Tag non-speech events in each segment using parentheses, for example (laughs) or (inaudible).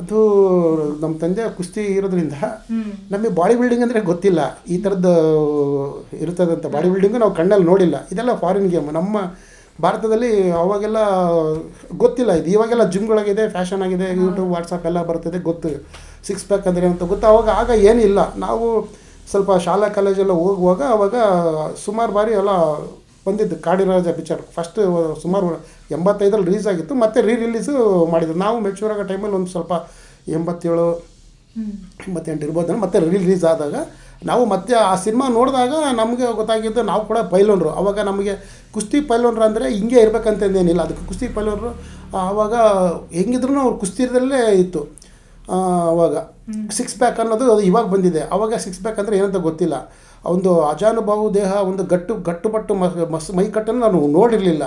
ಅದು ನಮ್ಮ ತಂದೆ ಕುಸ್ತಿ ಇರೋದ್ರಿಂದ ನಮಗೆ ಬಾಡಿ ಬಿಲ್ಡಿಂಗ್ ಅಂದರೆ ಗೊತ್ತಿಲ್ಲ. ಈ ಥರದ್ದು ಇರ್ತದಂತ ಬಾಡಿ ಬಿಲ್ಡಿಂಗು ನಾವು ಕಣ್ಣಲ್ಲಿ ನೋಡಿಲ್ಲ. ಇದೆಲ್ಲ ಫಾರಿನ್ ಗೇಮ್ ನಮ್ಮ ಭಾರತದಲ್ಲಿ ಅವಾಗೆಲ್ಲ ಗೊತ್ತಿಲ್ಲ. ಇದು ಇವಾಗೆಲ್ಲ ಜಿಮ್ಗಳಾಗಿದೆ ಫ್ಯಾಷನ್ ಆಗಿದೆ ಯೂಟ್ಯೂಬ್ ವಾಟ್ಸಪ್ ಎಲ್ಲ ಬರ್ತದೆ ಗೊತ್ತು. ಸಿಕ್ಸ್ ಪ್ಯಾಕ್ ಅಂದರೆ ಅಂತ ಗೊತ್ತು. ಅವಾಗ ಆಗ ಏನಿಲ್ಲ. ನಾವು ಸ್ವಲ್ಪ ಶಾಲಾ ಕಾಲೇಜೆಲ್ಲ ಹೋಗುವಾಗ ಅವಾಗ ಸುಮಾರು ಬಾರಿ ಎಲ್ಲ ಬಂದಿದ್ದು ಕಾಡಿರಾಜ ಪಿಕ್ಚರ್. ಫಸ್ಟ್ ಸುಮಾರು ಎಂಬತ್ತೈದರಲ್ಲಿ ರಿಲೀಸ್ ಆಗಿತ್ತು ಮತ್ತೆ ರೀ ರಿಲೀಸು ಮಾಡಿದ್ರು. ನಾವು ಮೆಚೂರ್ ಆಗೋ ಟೈಮಲ್ಲಿ ಒಂದು ಸ್ವಲ್ಪ ಎಂಬತ್ತೇಳು ಎಂಬತ್ತೆಂಟು ಇರ್ಬೋದು ಮತ್ತೆ ರಿಲೀಸ್ ಆದಾಗ ನಾವು ಮತ್ತೆ ಆ ಸಿನಿಮಾ ನೋಡಿದಾಗ ನಮಗೆ ಗೊತ್ತಾಗಿದ್ದು ನಾವು ಕೂಡ ಪೈಲೋನ್ರು. ಅವಾಗ ನಮಗೆ ಕುಸ್ತಿ ಪೈಲೋನ್ರು ಅಂದರೆ ಹಿಂಗೆ ಇರಬೇಕಂತಂದೇನಿಲ್ಲ ಅದಕ್ಕೆ ಕುಸ್ತಿ ಪೈಲೋನ್ರು ಆವಾಗ ಹೆಂಗಿದ್ರು ಅವ್ರು ಕುಸ್ತಿರದಲ್ಲೇ ಇತ್ತು. ಅವಾಗ. ಸಿಕ್ಸ್ ಪ್ಯಾಕ್ ಅನ್ನೋದು ಅದು ಇವಾಗ ಬಂದಿದೆ. ಅವಾಗ ಸಿಕ್ಸ್ ಪ್ಯಾಕ್ ಅಂದರೆ ಏನಂತ ಗೊತ್ತಿಲ್ಲ. ಒಂದು ಅಜಾನುಭಾವು ದೇಹ, ಒಂದು ಗಟ್ಟು ಗಟ್ಟುಪಟ್ಟು ಮಸ್ ಮಸ್ ಮೈಕಟ್ಟನ್ನು ನಾನು ನೋಡಿರಲಿಲ್ಲ.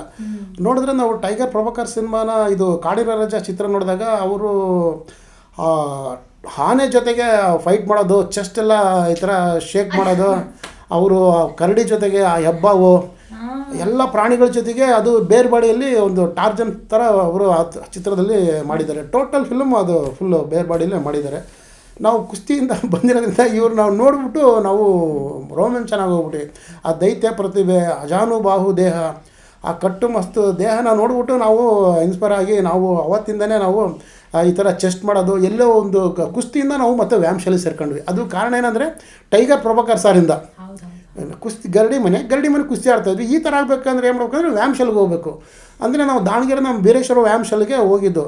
ನೋಡಿದ್ರೆ ನಾವು ಟೈಗರ್ ಪ್ರಭಾಕರ್ ಸಿನಿಮಾನ, ಇದು ಕಾಡಿನ ರಾಜ ಚಿತ್ರ ನೋಡಿದಾಗ ಅವರು ಆನೆ ಜೊತೆಗೆ ಫೈಟ್ ಮಾಡೋದು ಚೆಸ್ಟ್ ಎಲ್ಲ ಈ ಥರ ಶೇಕ್ ಮಾಡೋದು, ಅವರು ಕರಡಿ ಜೊತೆಗೆ ಆ ಹೆಬ್ಬಾವು ಎಲ್ಲ ಪ್ರಾಣಿಗಳ ಜೊತೆಗೆ ಅದು ಬೇರೆ ಬಾಡಿಯಲ್ಲಿ ಒಂದು ಟಾರ್ಜನ್ ಥರ ಅವರು ಆ ಚಿತ್ರದಲ್ಲಿ ಮಾಡಿದ್ದಾರೆ. ಟೋಟಲ್ ಫಿಲಮ್ ಅದು ಫುಲ್ಲು ಬೇರೆ ಬಾಡಿಯಲ್ಲೇ ಮಾಡಿದ್ದಾರೆ. ನಾವು ಕುಸ್ತಿಯಿಂದ (laughs) ಬಂದಿರೋದ್ರಿಂದ ಇವ್ರು ನಾವು ನೋಡಿಬಿಟ್ಟು ನಾವು ರೋಮಾಂಚನ ಹೋಗ್ಬಿಟ್ಟು ಆ ದೈತ್ಯ ಪ್ರತಿಭೆ ಅಜಾನುಬಾಹು ದೇಹ, ಆ ಕಟ್ಟು ಮಸ್ತು ದೇಹನ ನೋಡ್ಬಿಟ್ಟು ನಾವು ಇನ್ಸ್ಪೈರ್ ಆಗಿ ನಾವು ಅವತ್ತಿಂದನೇ ನಾವು ಈ ಥರ ಚೆಸ್ಟ್ ಮಾಡೋದು, ಎಲ್ಲೋ ಒಂದು ಕುಸ್ತಿಯಿಂದ ನಾವು ಮತ್ತೆ ವ್ಯಾಯಾಮಶಾಲೆ ಸೇರ್ಕೊಂಡ್ವಿ. ಅದು ಕಾರಣ ಏನಂದರೆ ಟೈಗರ್ ಪ್ರಭಾಕರ್ ಸಾರಿಂದ ಕುಸ್ತಿ ಗರಡಿ ಮನೆ ಗರಡಿ ಮನೆ ಕುಸ್ತಿ ಆಡ್ತಾ ಇದ್ವಿ. ಈ ಥರ ಆಗಬೇಕಂದ್ರೆ ಏನು ಮಾಡ್ಬೇಕಂದ್ರೆ ವ್ಯಾಮ್ಶಲ್ಗೆ ಹೋಗಬೇಕು. ಅಂದರೆ ನಾವು ದಾವಣಗೆರೆ ನಮ್ಮ ಬೀರೇಶ್ವರ ವ್ಯಾಮ್ಶಲ್ಗೆ ಹೋಗಿದ್ದು.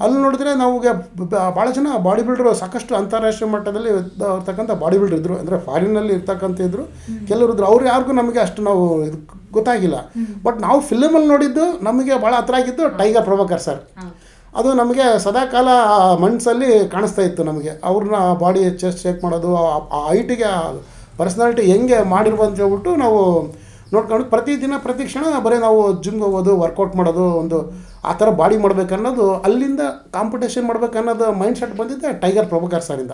ಅಲ್ಲಿ ನೋಡಿದ್ರೆ ನಮಗೆ ಭಾಳ ಜನ ಬಾಡಿ ಬಿಲ್ಡರು ಸಾಕಷ್ಟು ಅಂತಾರಾಷ್ಟ್ರೀಯ ಮಟ್ಟದಲ್ಲಿ ಇರ್ತಕ್ಕಂಥ ಬಾಡಿ ಬಿಲ್ಡರ್ ಇದ್ದರು ಅಂದರೆ ಫಾರಿನಲ್ಲಿ ಇರ್ತಕ್ಕಂಥ ಇದ್ದರು ಕೆಲವರು ಇದ್ರು. ಅವ್ರು ಯಾರಿಗೂ ನಮಗೆ ಅಷ್ಟು ನಾವು ಇದು ಗೊತ್ತಾಗಿಲ್ಲ. ಬಟ್ ನಾವು ಫಿಲಮಲ್ಲಿ ನೋಡಿದ್ದು ನಮಗೆ ಭಾಳ ಹತ್ರ ಆಗಿದ್ದು ಟೈಗರ್ ಪ್ರಭಾಕರ್ ಸರ್. ಅದು ನಮಗೆ ಸದಾಕಾಲ ಮನ್ಸಲ್ಲಿ ಕಾಣಿಸ್ತಾ ಇತ್ತು ನಮಗೆ. ಅವ್ರನ್ನ ಬಾಡಿ ಚೆಸ್ಟ್ ಚೆಕ್ ಮಾಡೋದು ಆ- ಆ ಹೈಟಿಗೆ ಪರ್ಸ್ನಾಲಿಟಿ ಹೆಂಗೆ ಮಾಡಿರ್ಬೋದು ಅಂತ ಹೇಳ್ಬಿಟ್ಟು ನಾವು ನೋಡ್ಕೊಂಡು ಪ್ರತಿದಿನ, ಪ್ರತಿ ಕ್ಷಣ ಬರೀ ನಾವು ಜಿಮ್ಗೆ ಹೋಗೋದು ವರ್ಕೌಟ್ ಮಾಡೋದು, ಒಂದು ಆ ಥರ ಬಾಡಿ ಮಾಡ್ಬೇಕನ್ನೋದು ಅಲ್ಲಿಂದ ಕಾಂಪಿಟೇಷನ್ ಮಾಡ್ಬೇಕನ್ನೋದು ಮೈಂಡ್ ಸೆಟ್ ಬಂದಿದ್ದೆ ಟೈಗರ್ ಪ್ರಭಾಕರ್ ಸರಿಂದ